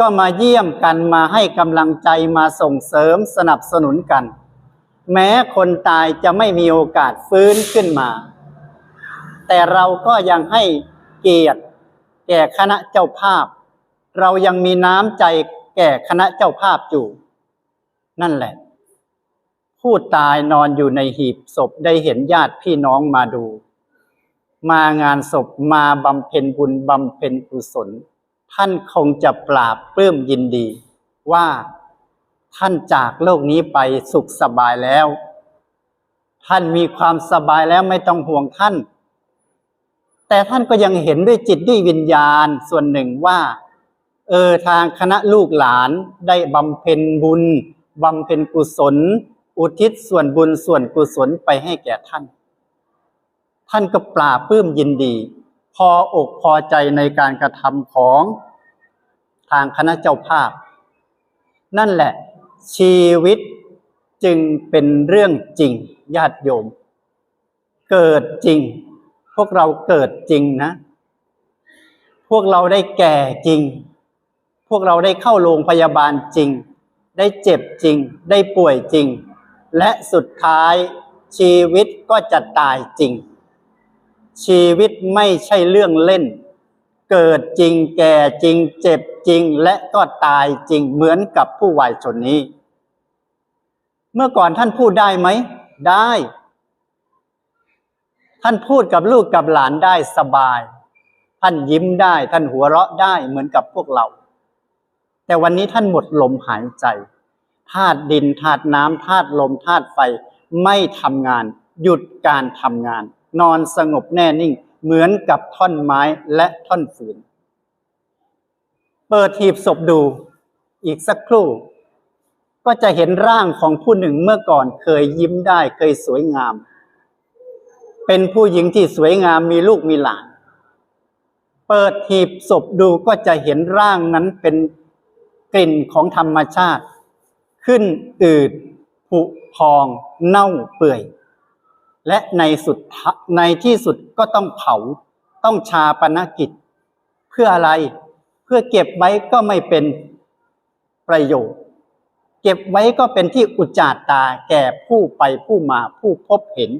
ก็มาเยี่ยมกันมาให้กำลังใจมาส่งเสริมสนับสนุนกัน แม้คนตายจะไม่มีโอกาสฟื้นขึ้นมา แต่เราก็ยังให้เกียรติแก่คณะเจ้าภาพ เรายังมีน้ำใจแก่คณะเจ้าภาพอยู่ นั่นแหละ ผู้ตายนอนอยู่ในหีบศพได้เห็นญาติพี่น้องมาดู มางานศพมาบำเพ็ญบุญบำเพ็ญกุศล ท่านคงจะปราบปลื้มยินดี ว่าท่านจากโลกนี้ไปสุขสบายแล้ว ท่านมีความสบายแล้วไม่ต้องห่วงท่าน แต่ท่านก็ยังเห็นด้วยจิตด้วยวิญญาณส่วนหนึ่งว่า เออทางคณะลูกหลานได้บำเพ็ญบุญบำเพ็ญกุศล อุทิศส่วนบุญส่วนกุศลไปให้แก่ท่าน ท่านก็ปลาบปลื้มยินดี พออกพอใจในการกระทำของทางคณะเจ้าภาพ นั่นแหละ ชีวิตจึงเป็นเรื่องจริงญาติโยม เกิดจริง พวกเราเกิดจริงนะ พวกเราได้แก่จริง พวกเราได้เข้าโรงพยาบาลจริง ได้เจ็บจริง ได้ป่วยจริง และสุดท้ายชีวิตก็จะตายจริง ชีวิตไม่ใช่เรื่องเล่น เกิดจริงแก่จริงเจ็บจริงและก็ตายจริงเหมือนกับผู้วายชนนี้ เมื่อก่อนท่านพูดได้ไหม ได้ ท่านพูดกับลูกกับหลานได้สบาย ท่านยิ้มได้ ท่านหัวเราะได้เหมือนกับพวกเรา แต่วันนี้ท่านหมดลมหายใจธาตุดินธาตุน้ำธาตุลมธาตุไฟไม่ทำงาน หยุดการทำงาน นอนสงบแน่นิ่ง เหมือนกับท่อนไม้และท่อนฟืน เปิดหีบศพดูอีกสักครู่ ก็จะเห็นร่างของผู้หนึ่งเมื่อก่อนเคยยิ้มได้เคยสวยงาม เป็นผู้หญิงที่สวยงามมีลูกมีหลาน เปิดหีบศพดูก็จะเห็นร่างนั้นเป็นกลิ่นของธรรมชาติ ขึ้นอืดผุพองเน่าเปื่อย และในสุดในที่สุดก็ต้องเผาต้องชาปนกิจ เพื่ออะไร เพื่อเก็บไว้ก็ไม่เป็นประโยชน์ เก็บไว้ก็เป็นที่อุจจาตาแก่ผู้ไปผู้มาผู้พบเห็น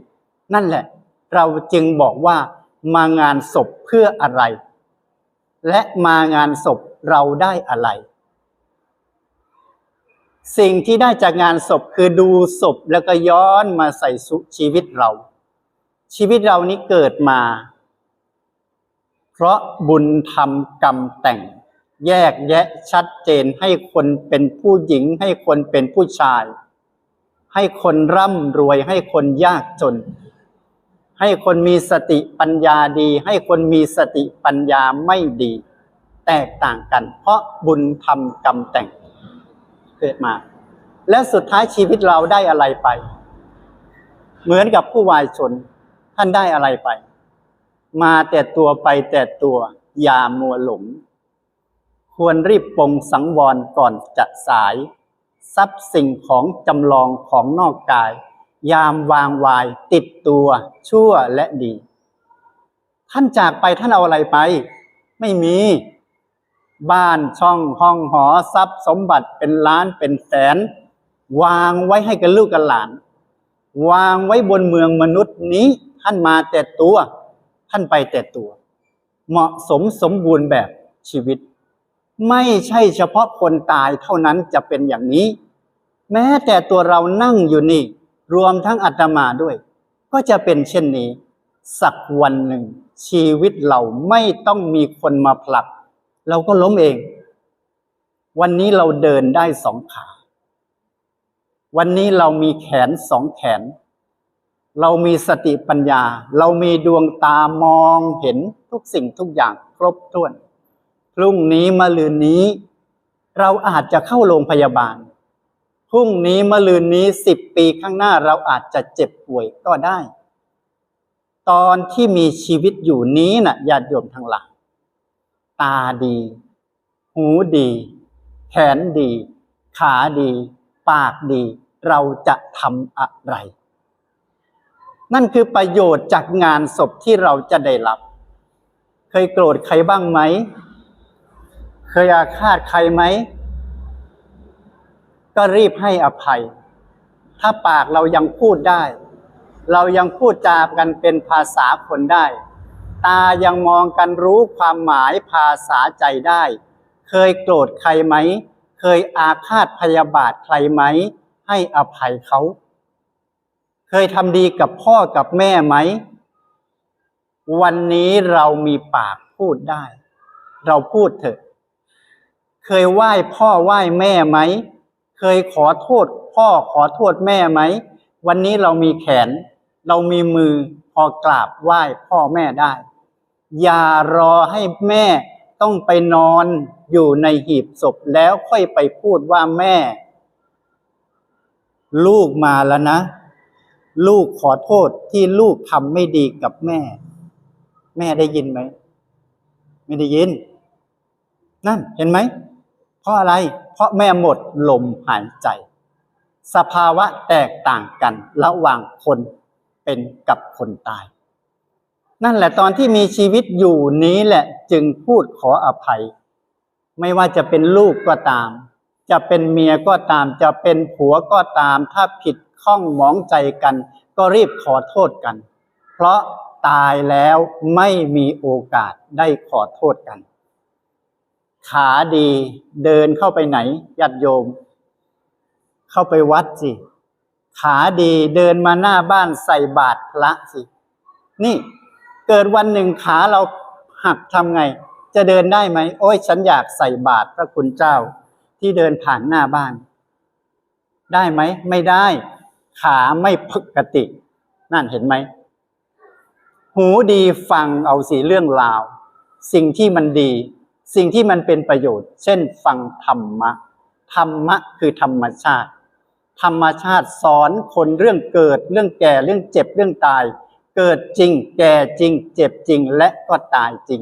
นั่นแหละ เราจึงบอกว่ามางานศพเพื่ออะไร และมางานศพเราได้อะไร สิ่งที่ได้จากงานศพคือดูศพแล้วก็ย้อนมาใส่สุชีวิตเรา ชีวิตเรานี้เกิดมา เพราะบุญทำกรรมแต่ง แยกแยะชัดเจนให้คนเป็นผู้หญิง ให้คนเป็นผู้ชาย ให้คนร่ำรวย ให้คนยากจน ให้คนมีสติปัญญาดี ให้คนมีสติปัญญาไม่ดี แตกต่างกัน เพราะบุญทำกรรมแต่ง เกิดมา และสุดท้ายชีวิตเราได้อะไรไป เหมือนกับผู้วายชนท่านได้อะไรไป มาแต่ตัวไปแต่ตัวอย่ามัวหลง ควรรีบปงสังวรก่อนจะสาย ทรัพย์สิ่งของจำลองของนอกกาย ยามวางวายติดตัวชั่วและดี ท่านจากไปท่านเอาอะไรไป ไม่มี บ้านช่องห้องหอทรัพย์สมบัติเป็นล้านเป็นแสน วางไว้ให้กับลูกกับหลาน วางไว้บนเมืองมนุษย์นี้ท่านมาแต่ตัว ท่านไปแต่ตัว เหมาะสมสมบูรณ์แบบชีวิต ไม่ใช่เฉพาะคนตายเท่านั้นจะเป็นอย่างนี้ แม้แต่ตัวเรานั่งอยู่นี่ รวมทั้งอาตมาด้วย ก็จะเป็นเช่นนี้ สักวันหนึ่ง ชีวิตเราไม่ต้องมีคนมาผลัก เราก็ล้มเอง วันนี้เราเดินได้สองขา วันนี้เรามีแขนสองแขน เรามีสติปัญญา เรามีดวงตามองเห็นทุกสิ่งทุกอย่างครบถ้วน พรุ่งนี้มะลืนนี้ เราอาจจะเข้าโรงพยาบาล พรุ่งนี้มะลืนนี้สิบปีข้างหน้าเราอาจจะเจ็บป่วยก็ได้ ตอนที่มีชีวิตอยู่นี้นะ่ะญาติโยมทั้งหลาย ตาดี หูดี แขนดี ขาดี ปากดี เราจะทำอะไร นั่นคือประโยชน์จากงานศพที่เราจะได้รับ เคยโกรธใครบ้างไหม เคยอาฆาตใครไหม ก็รีบให้อภัย ถ้าปากเรายังพูดได้ เรายังพูดจากันเป็นภาษาคนได้ ตายังมองกันรู้ความหมายภาษาใจได้ เคยโกรธใครไหม เคยอาฆาตพยาบาทใครไหม ให้อภัยเขา เคยทำดีกับพ่อกับแม่ไหม วันนี้เรามีปากพูดได้ เราพูดเถอะ เคยไหว้พ่อไหว้แม่ไหม เคยขอโทษพ่อขอโทษแม่ไหม วันนี้เรามีแขน เรามีมือ อกราบไหว้พ่อแม่ได้ อย่ารอให้แม่ต้องไปนอนอยู่ในหีบศพแล้วค่อยไปพูดว่าแม่ ลูกมาแล้วนะ ลูกขอโทษที่ลูกทำไม่ดีกับแม่ แม่ได้ยินไหม ไม่ได้ยิน นั่นเห็นไหม เพราะอะไร เพราะแม่หมดลมหายใจ สภาวะแตกต่างกันระหว่างคน เป็นกับคนตาย นั่นแหละตอนที่มีชีวิตอยู่นี้แหละจึงพูดขออภัย ไม่ว่าจะเป็นลูกก็ตาม จะเป็นเมียก็ตาม จะเป็นผัวก็ตาม ถ้าผิดข้องหมองใจกัน ก็รีบขอโทษกัน เพราะตายแล้วไม่มีโอกาสได้ขอโทษกัน ขาดีเดินเข้าไปไหนญาติโยม เข้าไปวัดสิ ขาดีเดินมาหน้าบ้านใส่บาตรพระสิ นี่เกิดวันหนึ่งขาเราหักทำไง จะเดินได้ไหมโอ้ยฉันอยากใส่บาตรพระคุณเจ้า ที่เดินผ่านหน้าบ้าน ได้ไหมไม่ได้ ขาไม่ปกติ นั่นเห็นไหม หูดีฟังเอาสิเรื่องราว สิ่งที่มันดี สิ่งที่มันเป็นประโยชน์ เช่น ฟังธรรมะธรรมะคือธรรมชาติ ธรรมชาติสอนคนเรื่องเกิดเรื่องแก่เรื่องเจ็บเรื่องตาย เกิดจริง แก่จริง เจ็บจริงและก็ตายจริง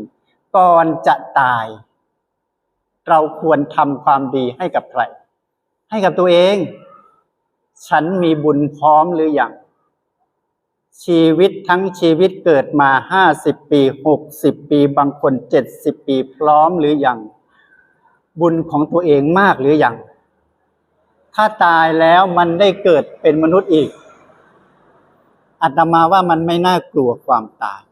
ก่อนจะตาย เราควรทำความดีให้กับใคร ให้กับตัวเอง ฉันมีบุญพร้อมหรืออยังชีวิตทั้งชีวิตเกิดมาห้าสิบปีหกสิบปีบางคนเจ็ดสิบปีพร้อมหรืออยังบุญของตัวเองมากหรืออยัง ถ้าตายแล้วมันได้เกิดเป็นมนุษย์อีกอาตมาว่ามันไม่น่ากลัวความตาย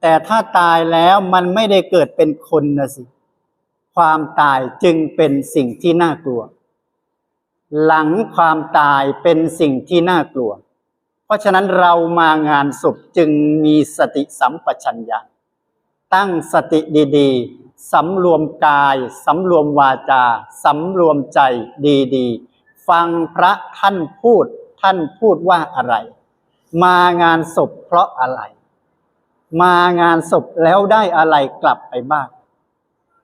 แต่ถ้าตายแล้วมันไม่ได้เกิดเป็นคนนะสิ ความตายจึงเป็นสิ่งที่น่ากลัว หลังความตายเป็นสิ่งที่น่ากลัว เพราะฉะนั้นเรามางานศพจึงมีสติสัมปชัญญะ ตั้งสติดี ๆ สำรวมกายสำรวมวาจาสำรวมใจดีๆ ฟังพระท่านพูดท่านพูดว่าอะไร มางานศพเพราะอะไร มางานศพแล้วได้อะไรกลับไปบ้าง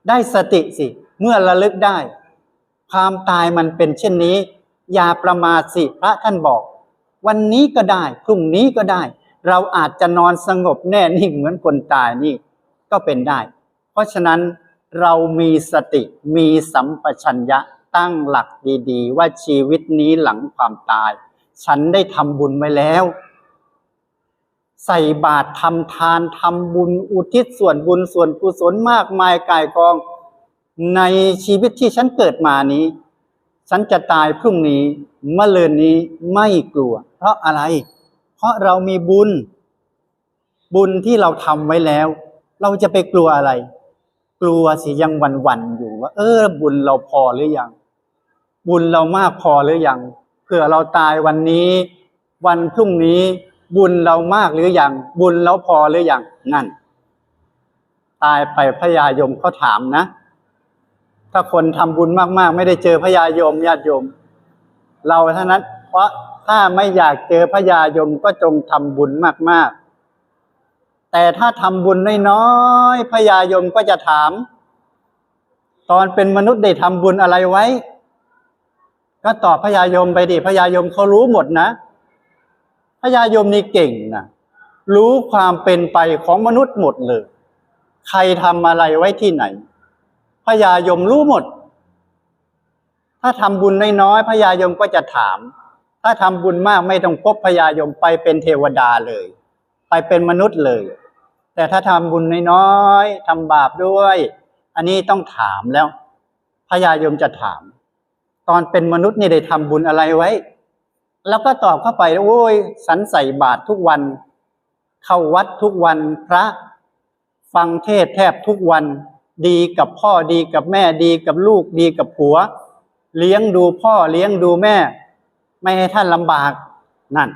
ได้สติสิ เมื่อระลึกได้ ความตายมันเป็นเช่นนี้ อย่าประมาทสิพระท่านบอก วันนี้ก็ได้ พรุ่งนี้ก็ได้ เราอาจจะนอนสงบแน่นิ่งเหมือนคนตายนี่ ก็เป็นได้ ราะฉะนั้นเรามีสติมีสัมปชัญญะตั้งหลักดีๆ ว่าชีวิตนี้หลังความตาย ฉันได้ทำบุญไว้แล้ว ใส่บาตรทำทานทำบุญอุทิศส่วนบุญส่วนกุศลมากมายกายกอง ในชีวิตที่ฉันเกิดมานี้ ฉันจะตายพรุ่งนี้เมื่อเลืนนี้ไม่กลัว เพราะอะไร เพราะเรามีบุญ บุญที่เราทำไว้แล้ว เราจะไปกลัวอะไร กลัวสิยังวันวันๆอยู่ว่า เออ บุญเราพอหรือยัง บุญเรามากพอหรือยังเผื่อเราตายวันนี้ วันพรุ่งนี้ บุญเรามากหรือยัง บุญเราพอหรือยังนั่น ตายไปพญายมเขาถามนะ ถ้าคนทำบุญมากๆ ไม่ได้เจอพญายมญาติโยม เราเท่านั้น เพราะถ้าไม่อยากเจอพญายมก็จงทำบุญมากๆ แต่ถ้าทำบุญน้อยๆพญายมก็จะถาม ตอนเป็นมนุษย์ได้ทำบุญอะไรไว้ ก็ตอบพญายมไปดิพญายมเขารู้หมดนะพญายมนี่เก่งนะรู้ความเป็นไปของมนุษย์หมดเลย ใครทำอะไรไว้ที่ไหนพญายมรู้หมด ถ้าทำบุญน้อยๆพญายมก็จะถาม ถ้าทำบุญมากไม่ต้องพบพญายมไปเป็นเทวดาเลย ไปเป็นมนุษย์เลย แต่ถ้าทำบุญน้อยๆทำบาปด้วย อันนี้ต้องถามแล้วพญายมจะถาม ตอนเป็นมนุษย์นี่ได้ทำบุญอะไรไว้ แล้วก็ตอบเข้าไปโอ้ยสันใส่บาตรทุกวัน เข้าวัดทุกวันพระ ฟังเทศแทบทุกวัน ดีกับพ่อดีกับแม่ดีกับลูกดีกับผัว เลี้ยงดูพ่อเลี้ยงดูแม่ ไม่ให้ท่านลำบากนั่น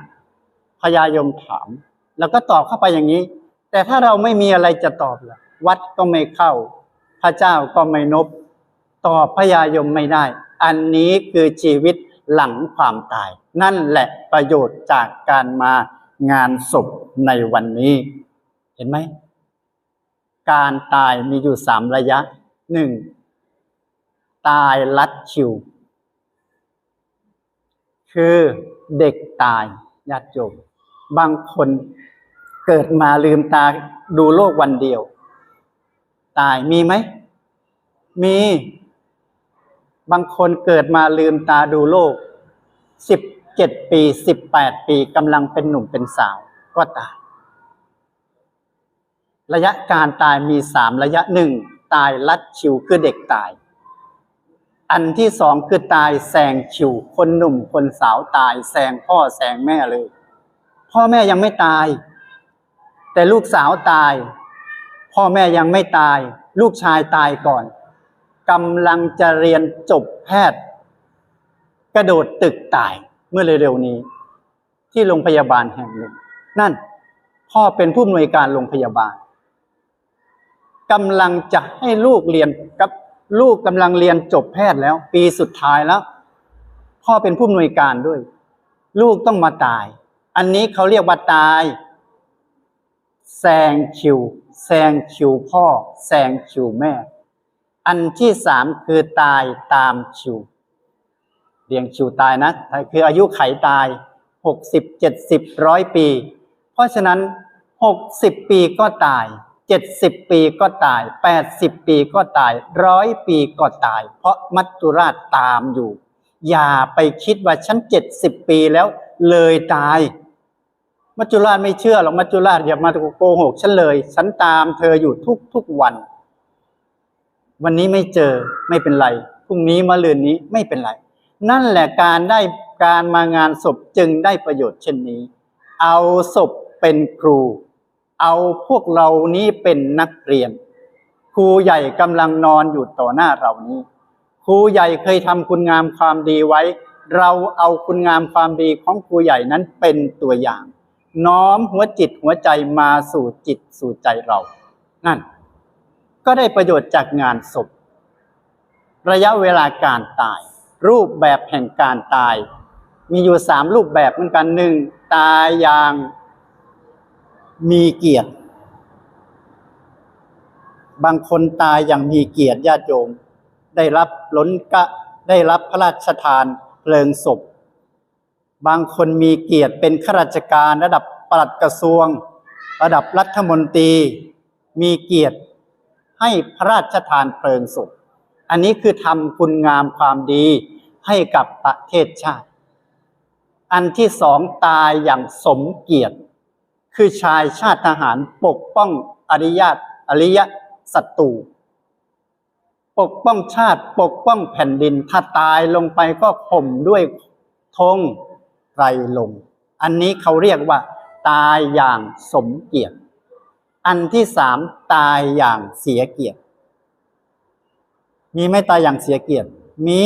พญายมถาม แล้วก็ตอบเข้าไปอย่างนี้ แต่ถ้าเราไม่มีอะไรจะตอบล่ะ วัดก็ไม่เข้า พระเจ้าก็ไม่นบ ตอบพญายมไม่ได้ อันนี้คือชีวิตหลังความตาย นั่นแหละประโยชน์จากการมางานศพในวันนี้ เห็นไหม การตายมีอยู่สามระยะหนึ่งตายลัดคิว คือเด็กตายญาติโยม บางคนเกิดมาลืมตาดูโลกวันเดียว ตายมีไหม มี บางคนเกิดมาลืมตาดูโลกสิบเจ็ดปีสิบแปดปีกำลังเป็นหนุ่มเป็นสาวก็ตาย ระยะการตายมีสามระยะหนึ่งตายลัดคิวคือเด็กตาย อันที่สองคือตายแซงคิวคนหนุ่มคนสาวตายแซงพ่อแซงแม่เลย พ่อแม่ยังไม่ตาย แต่ลูกสาวตาย พ่อแม่ยังไม่ตาย ลูกชายตายก่อนกำลังจะเรียนจบแพทย์ กระโดดตึกตายเมื่อเร็วๆนี้ ที่โรงพยาบาลแห่งหนึ่ง นั่น พ่อเป็นผู้อำนวยการโรงพยาบาลกำลังจะให้ลูกเรียนกับลูกกำลังเรียนจบแพทย์แล้ว ปีสุดท้ายแล้ว พ่อเป็นผู้อำนวยการด้วย ลูกต้องมาตาย อันนี้เขาเรียกว่าตายแซงคิวแซงคิวพ่อแซงคิวแม่ อันที่สามคือตายตามคิวเรียงคิวตายนะคืออายุไขตายหกสิบเจ็ดสิบร้อยปี เพราะฉะนั้นหกสิบปีก็ตายเจ็ดสิบปีก็ตายแปดสิบปีก็ตายร้อยปีก็ตาย เพราะมัจจุราชตามอยู่ อย่าไปคิดว่าฉันเจ็ดสิบปีแล้วเลยตาย มัจจุราชไม่เชื่อหรอกมัจจุราชอย่ามาโกหกฉันเลย ฉันตามเธออยู่ทุกทุกวัน วันนี้ไม่เจอไม่เป็นไรพรุ่งนี้มะรืนนี้ไม่เป็นไร นั่นแหละการได้การมางานศพจึงได้ประโยชน์เช่นนี้ เอาศพเป็นครู เอาพวกเรานี้เป็นนักเรียน ครูใหญ่กำลังนอนอยู่ต่อหน้าเรานี้ ครูใหญ่เคยทำคุณงามความดีไว้ เราเอาคุณงามความดีของครูใหญ่นั้นเป็นตัวอย่าง น้อมหัวจิตหัวใจมาสู่จิตสู่ใจเรา นั่น ก็ได้ประโยชน์จากงานศพ ระยะเวลาการตาย รูปแบบแห่งการตาย มีอยู่สามรูปแบบเหมือนกันหนึ่งตายอย่างมีเกียรติ บางคนตายอย่างมีเกียรติญาติโยม ได้รับล้นกะได้รับพระราชทานเพลิงศพ บางคนมีเกียรติเป็นข้าราชการระดับปลัดกระทรวง ระดับรัฐมนตรี มีเกียรติให้พระราชทานเพลิงศพอันนี้คือทำคุณงามความดีให้กับประเทศชาติ อันที่สองตายอย่างสมเกียรติ คือชายชาติทหารปกป้องอริยะอริยศัตรูปกป้องชาติปกป้องแผ่นดิน ถ้าตายลงไปก็ข่มด้วยธง ไรลง อันนี้เขาเรียกว่า ตายอย่างสมเกียรติ อันที่สามตายอย่างเสียเกียรติ มีไหม่ตายอย่างเสียเกียรติ มี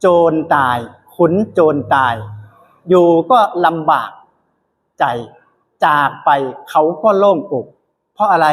โจรตาย ขุนโจรตาย อยู่ก็ลำบากใจ จากไปเขาก็โล่งอก เพราะอะไร